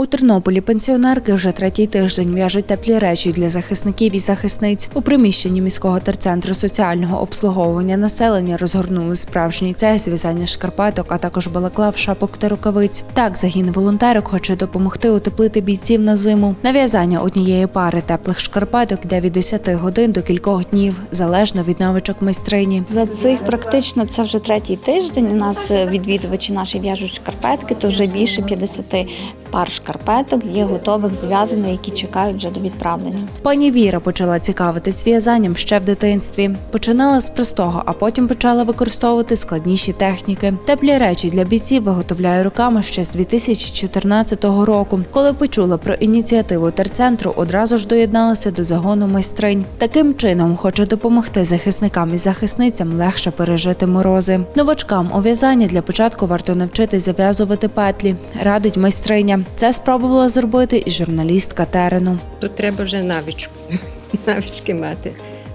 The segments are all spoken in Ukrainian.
У Тернополі пенсіонерки вже третій тиждень в'яжуть теплі речі для захисників і захисниць. У приміщенні міського терцентру соціального обслуговування населення розгорнули справжній цех з в'язання шкарпеток, а також балаклав, шапок та рукавиць. Так, загін волонтерок хоче допомогти утеплити бійців на зиму. На в'язання однієї пари теплих шкарпеток йде від 10 годин до кількох днів, залежно від навичок майстрині. За цих практично це вже третій тиждень. У нас е, відвідувачі наші в'яжуть шкарпетки, то вже більше 50 пар шкарпеток є готових зв'язаних, які чекають вже до відправлення. Пані Віра почала цікавитись в'язанням ще в дитинстві. Починала з простого, а потім почала використовувати складніші техніки. Теплі речі для бійців виготовляє руками ще з 2014 року. Коли почула про ініціативу терцентру, одразу ж доєдналася до загону майстринь. Таким чином хоче допомогти захисникам і захисницям легше пережити морози. Новачкам у в'язанні для початку варто навчитись зав'язувати петлі, радить майстриня. Це спробувала зробити і журналістка терену. Тут треба вже навичку, навички мати.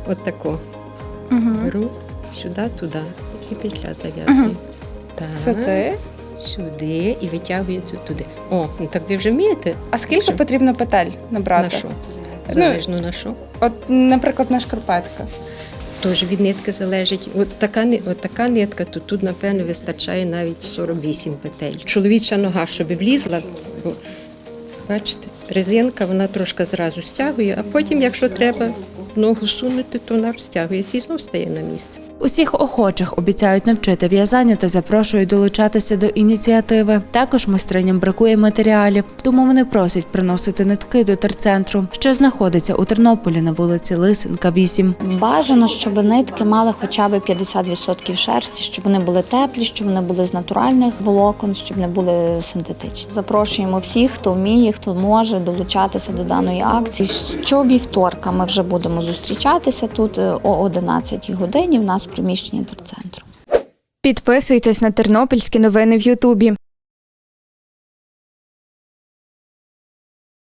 От тако. Беру сюди, туди. І петля зав'язую. Так. Сюди. Сюди і витягую цю туди. О, ну так ви вже вмієте? А скільки Що? потрібно петель набрати? На що? Ну, на що. От, наприклад, на шкарпетка. Теж від нитки залежить. От така, от така нитка, то тут, напевно, вистачає навіть 48 петель. Чоловіча нога, щоб влізла, бачите, резинка, вона трошки зразу стягує, а потім, якщо треба ногу сунути, то вона розтягується і знов стає на місце. Усіх охочих обіцяють навчити в'язанню та запрошують долучатися до ініціативи. Також майстриням бракує матеріалів, тому вони просять приносити нитки до терцентру, що знаходиться у Тернополі на вулиці Лисенка, 8. Бажано, щоб нитки мали хоча б 50% шерсті, щоб вони були теплі, щоб вони були з натуральних волокон, щоб не були синтетичні. Запрошуємо всіх, хто вміє, хто може долучатися до даної акції. Щовівторка ми вже будемо зустрічатися тут е, о 11 годині. В нас в приміщенні терцентру. Підписуйтесь на тернопільські новини в Ютубі.